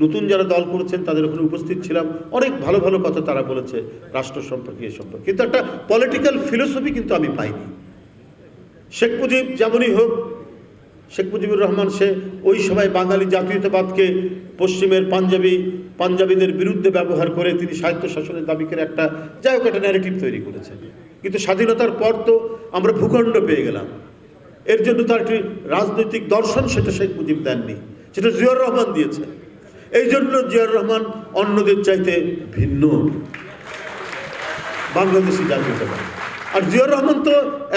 নতুন যারা দল করেছেন, তাদের ওখানে উপস্থিত ছিলাম। অনেক ভালো ভালো কথা তারা বলেছে রাষ্ট্র সম্পর্কে, এ সম্পর্কে। কিন্তু একটা পলিটিক্যাল ফিলোসফি কিন্তু আমি পাইনি। শেখ মুজিব যেমনই হোক, শেখ মুজিবুর রহমান, সে ওই সময় বাঙালি জাতীয়তাবাদকে পশ্চিমের পাঞ্জাবি, পাঞ্জাবিদের বিরুদ্ধে ব্যবহার করে তিনি সাহিত্য শাসনের দাবি একটা, যাই হোক, একটা ন্যারেটিভ তৈরি করেছেন। কিন্তু স্বাধীনতার পর তো আমরা ভূখণ্ড পেয়ে গেলাম। এর জন্য তার একটি রাজনৈতিক দর্শন সেটা শেখ মুজিব দেননি। সেটা জিয়াউর রহমান দিয়েছে এই জন্য জিয়াউর রহমান অন্যদের চাইতে ভিন্ন। বাংলাদেশি জাতীয়তাবাদ আর জিয়াউর রহমান তো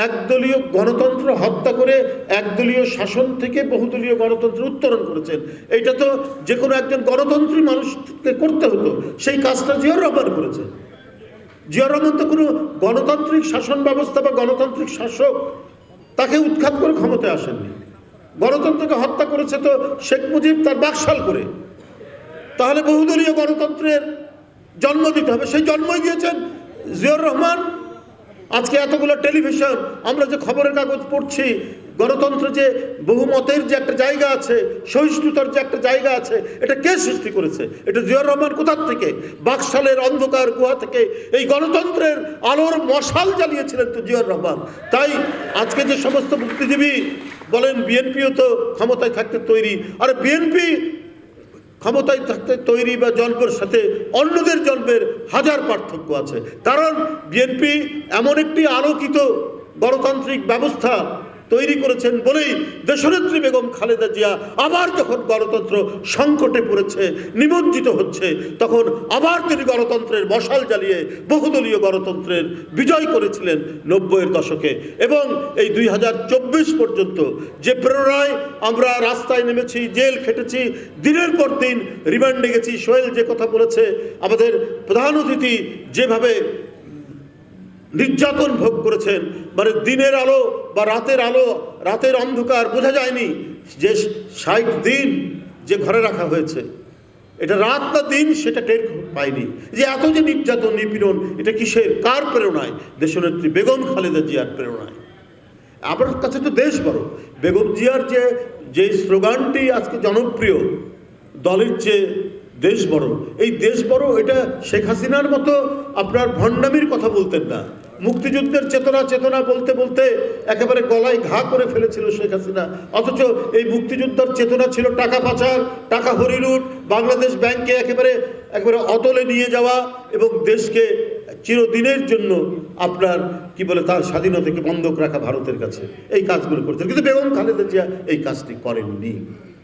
একদলীয় গণতন্ত্র হত্যা করে একদলীয় শাসন থেকে বহুদলীয় গণতন্ত্র উত্তরণ করেছেন। এইটা তো যে কোনো একজন গণতন্ত্রী মানুষকে করতে হতো। সেই কাজটা জিয়াউর রহমান করেছে। জিয়াউর রহমান তো কোনো গণতান্ত্রিক শাসন ব্যবস্থা বা গণতান্ত্রিক শাসক তাকে উৎখাত করে ক্ষমতায় আসেননি। গণতন্ত্রকে হত্যা করেছে তো শেখ মুজিব তার বাকশাল করে। তাহলে বহুদলীয় গণতন্ত্রের জন্ম দিতে হবে। সেই জন্মই দিয়েছেন জিয়র রহমান। আজকে এতগুলো টেলিভিশন, আমরা যে খবরের কাগজ পড়ছি, গণতন্ত্র যে বহুমতের যে একটা জায়গা আছে, সহিষ্ণুতার যে একটা জায়গা আছে, এটা কে সৃষ্টি করেছে? এটা জিয়র রহমান কোথার থেকে? বাকশালের অন্ধকার গুহা থেকে। এই গণতন্ত্রের আলোর মশাল জ্বালিয়েছিলেন তো জিয়র রহমান। তাই আজকে যে সমস্ত বুদ্ধিজীবী বলেন, বিএনপিও তো ক্ষমতায় থাকতে তৈরি। আর বিএনপি ক্ষমতায় থাকতে তৈরি বা জন্মের সাথে অন্যদের জন্মের হাজার পার্থক্য আছে। কারণ বিএনপি এমন একটি আলোকিত গণতান্ত্রিক ব্যবস্থা তৈরি করেছেন বলেই দেশনেত্রী বেগম খালেদা জিয়া আবার যখন গণতন্ত্র সংকটে পড়েছে, নিমজ্জিত হচ্ছে, তখন আবার তিনি গণতন্ত্রের মশাল জ্বালিয়ে বহুদলীয় গণতন্ত্রের বিজয় করেছিলেন নব্বইয়ের দশকে। এবং এই দুই হাজার চব্বিশ পর্যন্ত যে প্রেরণায় আমরা রাস্তায় নেমেছি, জেল খেটেছি, দিনের পর দিন রিমান্ডে গেছি, সোহেল যে কথা বলেছে, আমাদের প্রধান অতিথি যেভাবে নির্যাতন ভোগ করেছেন মানে দিনের আলো বা রাতের আলো, রাতের অন্ধকার বোঝা যায়নি যে ষাট দিন যে ঘরে রাখা হয়েছে। এটা রাত না দিন সেটা টের পায়নি। যে এত যে নির্যাতন, নিপীড়ন, এটা কিসের? কার প্রেরণায়? দেশনেত্রী বেগম খালেদা জিয়ার প্রেরণায়। আমার কাছে তো দেশ বড়। বেগম জিয়ার যে যে স্লোগানটি আজকে জনপ্রিয়, দলের চেয়ে দেশ বড় এই দেশ বড় এটা শেখ হাসিনার মতো আপনার ভণ্ডামির কথা বলতেন না। মুক্তিযুদ্ধের চেতনা চেতনা বলতে বলতে একেবারে গলায় ঘা করে ফেলেছিল শেখ হাসিনা। অথচ এই মুক্তিযোদ্ধার চেতনা ছিল টাকা পাচার, টাকা হরিলুট বাংলাদেশ ব্যাংকে একেবারে একেবারে অতলে নিয়ে যাওয়া এবং দেশকে চিরদিনের জন্য আপনার, কি বলে, তার স্বাধীনতাকে বন্ধক রাখা ভারতের কাছে। এই কাজগুলো করতেন। কিন্তু বেগম খালেদা জিয়া এই কাজটি করেননি।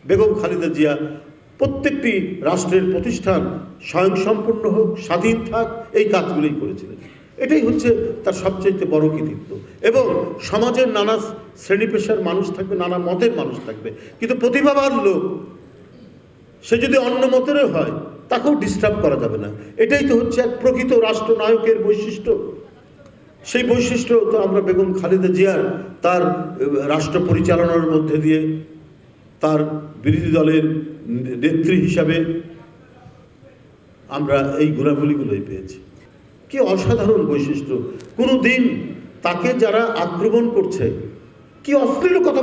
বেগম খালেদা জিয়া প্রত্যেকটি রাষ্ট্রের প্রতিষ্ঠান স্বয়ংসম্পূর্ণ হোক, স্বাধীন থাক, এই কাজগুলোই করেছিলেন। এটাই হচ্ছে তার সবচেয়ে বড় কৃতিত্ব। এবং সমাজের নানা শ্রেণি পেশার মানুষ থাকবে, নানা মতের মানুষ থাকবে। কিন্তু প্রতিভাবান লোক, সে যদি অন্য মতেরও হয়, তাকেও ডিস্টার্ব করা যাবে না। এটাই তো হচ্ছে এক প্রকৃত রাষ্ট্রনায়কের বৈশিষ্ট্য। সেই বৈশিষ্ট্য তো আমরা বেগম খালেদা জিয়ার, তার রাষ্ট্র পরিচালনার মধ্যে দিয়ে, তার বিরোধী দলের নেত্রী হিসাবে আমরা এই গুণাবলীগুলোই পেয়েছি। কি অসাধারণ বৈশিষ্ট্য। কোনো দিন তাকে যারা আক্রমণ করছে, কি অশ্লীল কথা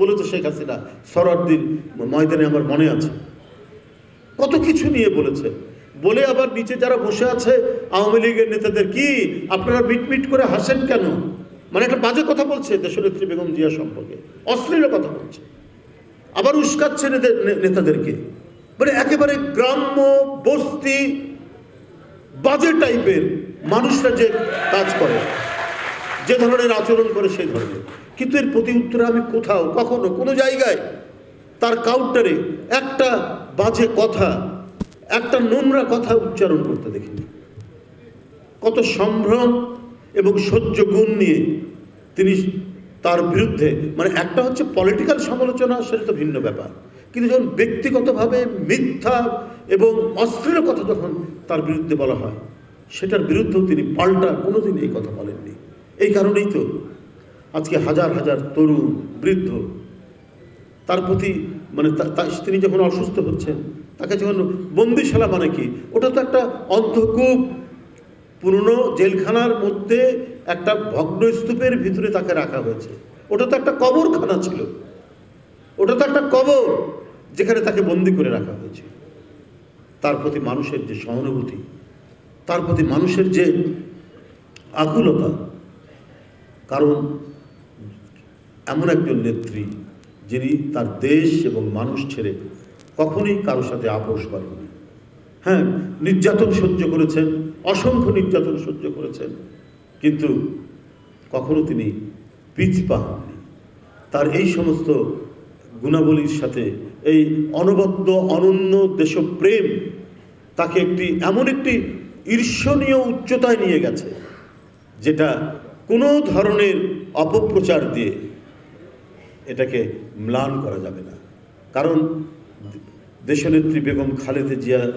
বলেছে শেখ হাসিনা সরারদিন ময়দানে আমার মনে আছে। কত কিছু নিয়ে বলেছে। বলে আবার নিচে যারা বসে আছে, আওয়ামী লীগের নেতাদের কি, আপনারা মিটমিট করে হাসেন কেন? মানে একটা বাজে কথা বলছে দেশনেত্রী বেগম জিয়া সম্পর্কে। অশ্লীল কথা বলছে। আবার উস্কাচ্ছে নেতাদেরকে। মানে একেবারে গ্রাম্য বস্তি, বাজে টাইপের মানুষরা যে কাজ করে, যে ধরনের আচরণ করে সেই ধরনের। কিন্তু এর প্রতি উত্তরে আমি কোথাও, কখনো কোনো জায়গায় তার কাউন্টারে একটা বাজে কথা, একটা নোংরা কথা উচ্চারণ করতে দেখিনি। কত সম্ভ্রম এবং সহ্য গুণ নিয়ে তিনি তার বিরুদ্ধে মানে একটা হচ্ছে পলিটিক্যাল সমালোচনা, সেটা তো ভিন্ন ব্যাপার। কিন্তু যখন ব্যক্তিগতভাবে মিথ্যা এবং অশ্লীল কথা যখন তার বিরুদ্ধে বলা হয়, সেটার বিরুদ্ধেও তিনি পাল্টা কোনোদিন এই কথা বলেননি। এই কারণেই তো আজকে হাজার হাজার তরুণ, বৃদ্ধ, তার প্রতি মানে তিনি যখন অসুস্থ হচ্ছেন, তাকে যখন বন্দিশালা মানে কি, ওটা তো একটা অন্ধকূপ পুরনো জেলখানার মধ্যে একটা ভগ্ন স্তূপের ভিতরে তাকে রাখা হয়েছে। ওটা তো একটা কবরখানা ছিল। ওটা তো একটা কবর যেখানে তাকে বন্দি করে রাখা হয়েছে। তার প্রতি মানুষের যে সহানুভূতি, তার প্রতি মানুষের যে আকুলতা, কারণ এমন একজন নেত্রী যিনি তার দেশ এবং মানুষ ছেড়ে কখনোই কারোর সাথে আপোষ করেননি। হ্যাঁ নির্যাতন সহ্য করেছেন, অসংখ্য নির্যাতন সহ্য করেছেন। কিন্তু কখনো তিনি পিছপা হননি তার এই সমস্ত গুণাবলীর সাথে এই অনবদ্য, অনন্য দেশপ্রেম তাকে একটি, এমন একটি ঈর্ষণীয় উচ্চতায় নিয়ে গেছে, যেটা কোনো ধরনের অপপ্রচার দিয়ে এটাকে ম্লান করা যাবে না। কারণ দেশনেত্রী বেগম খালেদা জিয়ার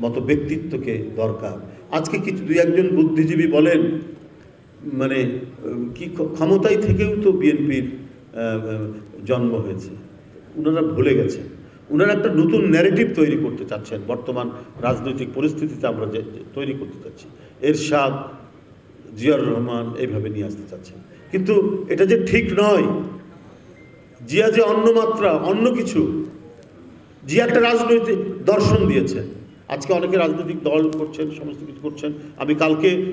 মতো ব্যক্তিত্বকে দরকার। আজকে কিছু, দুই একজন বুদ্ধিজীবী বলেন মানে কি ক্ষমতায় থেকেও তো বিএনপির জন্ম হয়েছে। ওনারা ভুলে গেছেন। ওনারা একটা নতুন ন্যারেটিভ তৈরি করতে চাচ্ছেন। বর্তমান রাজনৈতিক পরিস্থিতিতে আমরা যে, তৈরি করতে চাচ্ছি। এরশাদ, জিয়াউর রহমান এইভাবে নিয়ে আসতে চাচ্ছেন। কিন্তু এটা যে ঠিক নয়, জিয়া যে অন্য মাত্রা, অন্য কিছু, জিয়া একটা রাজনৈতিক দর্শন দিয়েছেন। আজকে অনেকে রাজনৈতিক দল করছেন, সমস্ত কিছু করছেন। আমি কালকে